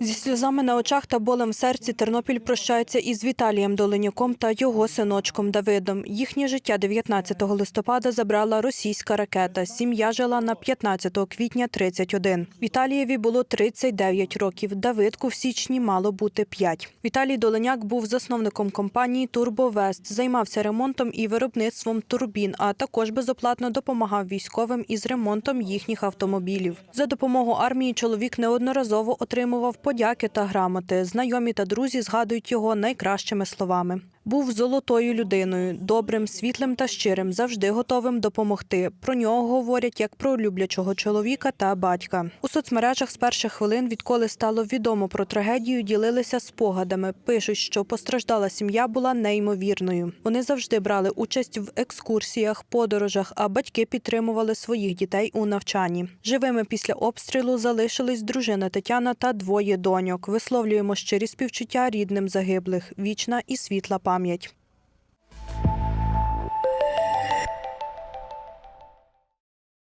Зі сльозами на очах та болем в серці Тернопіль прощається із Віталієм Доленюком та його синочком Давидом. Їхнє життя 19 листопада забрала російська ракета. Сім'я жила на 15 квітня 31. Віталієві було 39 років. Давидку в січні мало бути 5. Віталій Доленяк був засновником компанії Турбовест, займався ремонтом і виробництвом турбін, а також безоплатно допомагав військовим із ремонтом їхніх автомобілів. За допомогою армії чоловік неодноразово отримував подяки та грамоти. Знайомі та друзі згадують його найкращими словами. Був золотою людиною, добрим, світлим та щирим, завжди готовим допомогти. Про нього говорять як про люблячого чоловіка та батька. У соцмережах з перших хвилин, відколи стало відомо про трагедію, ділилися спогадами. Пишуть, що постраждала сім'я була неймовірною. Вони завжди брали участь в екскурсіях, подорожах, а батьки підтримували своїх дітей у навчанні. Живими після обстрілу залишились дружина Тетяна та двоє доньок. Висловлюємо щирі співчуття рідним загиблих. Вічна і світла пам'ять.